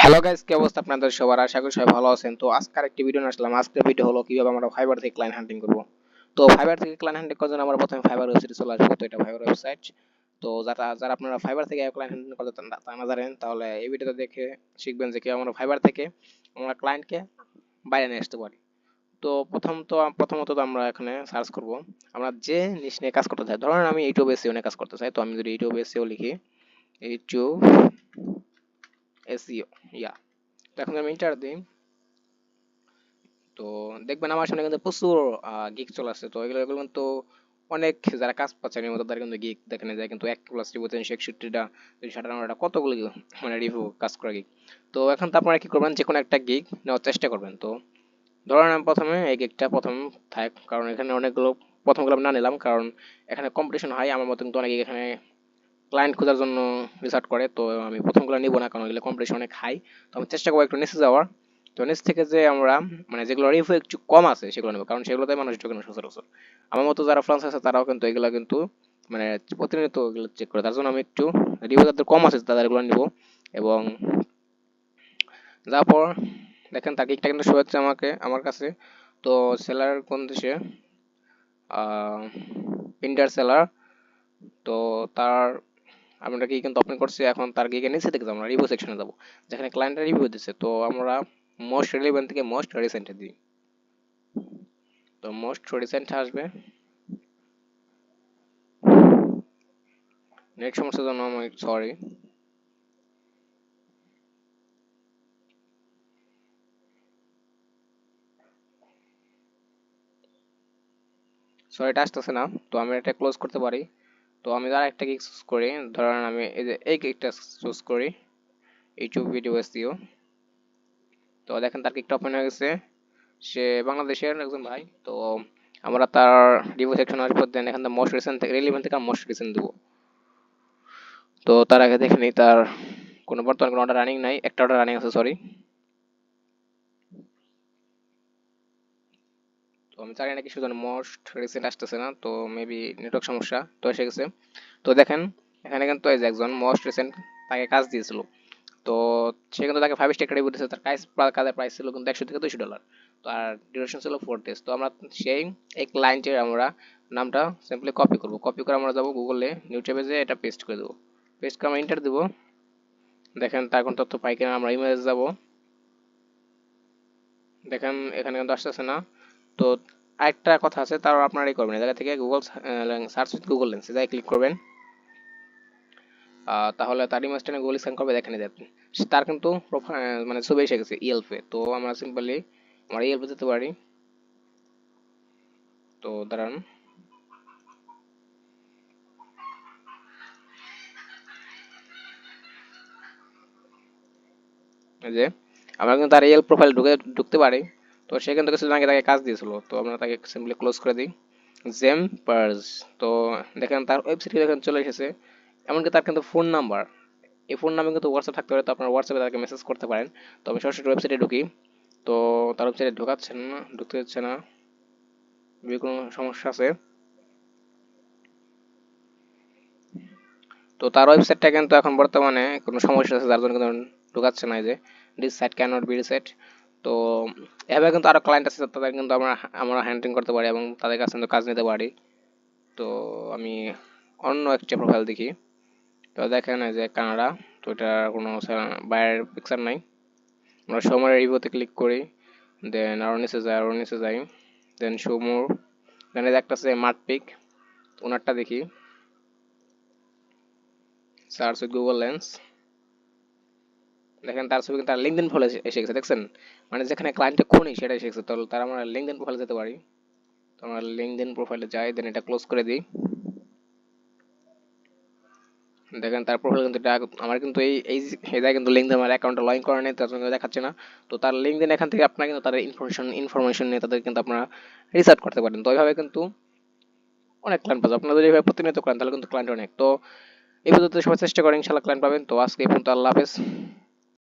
Hello guys কি অবস্থা আপনাদের সবার? আশা করি সবাই ভালো আছেন। তো আজকের একটি ভিডিও আসলাম। আজকের ভিডিও হলো কীভাবে আমরা ফাইবার থেকে ক্লায়েন্ট হান্টিং করব। তো ফাইবার থেকে ক্লায়েন্ট হান্টিং করার জন্য আমরা প্রথমে ফাইবার ওয়েবসাইটে চলে আসব। তো এটা ফাইবার ওয়েবসাইট তো যারা যারা আপনারা ফাইবার থেকে ক্লায়েন্ট হান্টিং করতে তা না জানেন, তাহলে এই ভিডিওটা দেখে শিখবেন যে কীভাবে আমরা ফাইবার থেকে আমরা ক্লায়েন্টকে বাইরে নিয়ে আসতে পারি। তো প্রথম তো, প্রথমত তো আমরা এখানে সার্চ করব। আমরা যে নিশ নিয়ে কাজ করতে চাই, ধরেন আমি ইউটিউব এসিও নিয়ে কাজ করতে চাই। তো আমি যদি ইউটিউব এসিও লিখি ইউটিউব এসিও ইয়া তো এখন আমি ইন্টার দিই তো দেখবেন আমার সামনে কিন্তু প্রচুর গিক চলে আসছে। তো এগুলো এগুলো কিন্তু অনেক যারা কাজ পাচ্ছে আমি তাদের কিন্তু গিক দেখেন যায় কিন্তু এক প্লাস রিভিউ তিনশো একষট্টিটা, দুইশো আটান্নটা কতগুলো মানে রিভিউ কাজ করা গিক তো এখন তো আপনারা কি করবেন? যে কোনো একটা গিক নেওয়ার চেষ্টা করবেন। তো ধরেন আমি প্রথমে এই গিকটা প্রথম থাক, কারণ এখানে অনেকগুলো, প্রথমগুলো না নিলাম, কারণ এখানে কম্পিটিশন হয়। আমার মতো কিন্তু অনেক এখানে ক্লায়েন্ট খোঁজার জন্য রিসার্চ করে, তো আমি প্রথমগুলো নিব না কারণ এগুলো কম্পিটিশন অনেক হাই তো আমি চেষ্টা করব একটু নিচে যাওয়ার। তো নিচ থেকে যে আমরা মানে যেগুলো রিভিউ একটু কম আছে, সেগুলো নেব, কারণ সেগুলোতে মানুষ ঢোকে না সচরাচর। আমার মতো যারা ফ্রান্স আছে, তারাও কিন্তু এগুলো কিন্তু মানে প্রতিনিয়ত এগুলো চেক করে। তার জন্য আমি একটু রিভিউ যাদের কম আছে, তাদের এগুলো নিব। এবং যাওয়ার পর, দেখেন তার গিকটা কিন্তু শো হচ্ছে আমাকে, আমার কাছে। তো সেলার কোন দেশে? ইন্টার সেলার তো তার আমরা কি কিন্তু ওপেন করছি, এখন তার গিকে নিচে দেখে আমরা রিভিউ সেকশনে যাব। যেখানে ক্লায়েন্টের রিভিউ দিচ্ছে তো আমরা মোস্ট রিলেভেন্ট থেকে মোস্ট রিসেন্টে দিই। তো মোস্ট রিসেন্ট আসবে। নেট সমস্যার জন্য আমি সরি সো এটা আসতেছে না, তো আমি এটা ক্লোজ করতে পারি। তো আমি আর একটা গিগ চুজ করি। ধরেন আমি এই যে, এই গিগটা চুজ করি ইউটিউব ভিডিও এসিও তো দেখেন তার গিগটা ওপেন হয়ে গেছে। সে বাংলাদেশের একজন ভাই, তো আমরা তার রিভিউ সেকশন আসব দেন এখান থেকে মোস্ট রিসেন্ট থেকে রিলিভেন্ট থেকে মোস্ট রিসেন্ট দেবো। তো তার আগে দেখে নিই, তার কোনো বর্তমান কোনো অর্ডার রানিং নাই, একটা অর্ডার রানিং আছে সরি আমি জানি না কিছু জন্য মোস্ট রিসেন্ট আসতেছে না, তো মেবি নেটওয়ার্ক সমস্যা, তো এসে গেছে। তো দেখেন, এখানে কিন্তু এই যে একজন মোস্ট রিসেন্ট তাকে কাজ দিয়েছিল। তো সে কিন্তু তাকে ফাইভ স্টার রিভিউ দিয়েছে, তার কাজ, কাজের প্রাইস ছিল কিন্তু একশো থেকে দুইশো ডলার তো আর ডিউরেশন ছিল ফোর ডেজ তো আমরা সেই, এই ক্লায়েন্টের আমরা নামটা সিম্পলি কপি করব। কপি করে আমরা যাব গুগলে ইউটিউবে যে এটা পেস্ট করে দেবো। পেস্ট করে আমরা ইন্টার দেবো। দেখেন, তার কোন তথ্য পাই কিনা, আমরা ইমেজ যাব। দেখেন, এখানে কিন্তু আসতেছে না। তো আরেকটা কথা আছে তার আপনারা এই করবেন জায়গা থেকে Google search with Google lens যাই ক্লিক করবেন। তাহলে তার ইমেজটা গুগল স্ক্যান করবে দেখেন যাবেন। তার কিন্তু মানে ছবি এসে গেছে ইএলপে তো আমরা সিম্পলি আমরা ইএলপে যেতে পারি। তো দাঁড়ান। যে, আমরা কিন্তু তার ইএল প্রোফাইল ঢুকে, ঢুকতে পারি। তো সে কিন্তু কিছুদিন আগে তাকে কাজ দিয়েছিল। তো আমরা তাকে সিম্পলি ক্লোজ করে দিই। জেম পার্স তো দেখেন তার ওয়েবসাইটে দেখেন চলে এসেছে। এমনকি তার কিন্তু ফোন নাম্বার এই ফোন নাম্বার কিন্তু হোয়াটসঅ্যাপ থাকতে পারে, তো আপনার হোয়াটসঅ্যাপে তাকে মেসেজ করতে পারেন। তো আমি সরাসরি ওয়েবসাইটে ঢুকি। তো তার ওয়েবসাইটে ঢোকাচ্ছেন না, ঢুকতে হচ্ছে না। যদি কোনো সমস্যা আছে। তো তার ওয়েবসাইটটা কিন্তু এখন বর্তমানে কোনো সমস্যা আছে, যার জন্য কিন্তু ঢোকাচ্ছে না এই যে। This site can not be reset তো, এভাবে কিন্তু আরও ক্লায়েন্ট আছে, তাদের কিন্তু আমরা আমরা হ্যান্ডলিং করতে পারি এবং তাদের কাছে কিন্তু কাজ নিতে পারি। তো, আমি অন্য একটা প্রোফাইল দেখি। তো দেখেন যে কানাডা তো এটা কোনো বাইরের পিকচার নাই। আমরা সময়ের রিভিউতে ক্লিক করি দেন আরও নিচে যাই আরও নিচে যাই দেন সমুর দেন একটা আছে মার্ট পিক ওনারটা দেখি। সার্চ উইথ গুগল লেন্স দেখেন তার ছবি তার লিঙ্কডিন প্রোফাইল এসে গেছে, দেখছেন? মানে যেখানে ক্লায়েন্টে খুনি সেটা এসে গেছে। তাহলে তার আমরা লিঙ্কডিন প্রোফাইলে যেতে পারি। তো আমরা লিঙ্কডিন প্রোফাইলে যাই দেন এটা ক্লোজ করে দিই। দেখেন তার প্রোফাইল কিন্তু এটা আমার কিন্তু এই এই জায়গায় কিন্তু লিঙ্কডিন আমার অ্যাকাউন্টে লগ করা নেই তার জন্য দেখাচ্ছে না। তো তার লিঙ্কডিন এখান থেকে আপনারা কিন্তু তাদের ইনফরমেশন ইনফরমেশন নিয়ে তাদের কিন্তু আপনারা রিসার্চ করতে পারেন। তো এইভাবে কিন্তু অনেক ক্লায়েন্ট পাবেন আপনারা যদি এইভাবে প্রতিনিয়ত করেন, তাহলে কিন্তু ক্লায়েন্ট অনেক। তো এই পর্যন্ত সবাই চেষ্টা করেন ইনশাল্লাহ ক্লায়েন্ট পাবেন। তো আজকে এই পর্যন্ত আল্লাহ হাফেজ।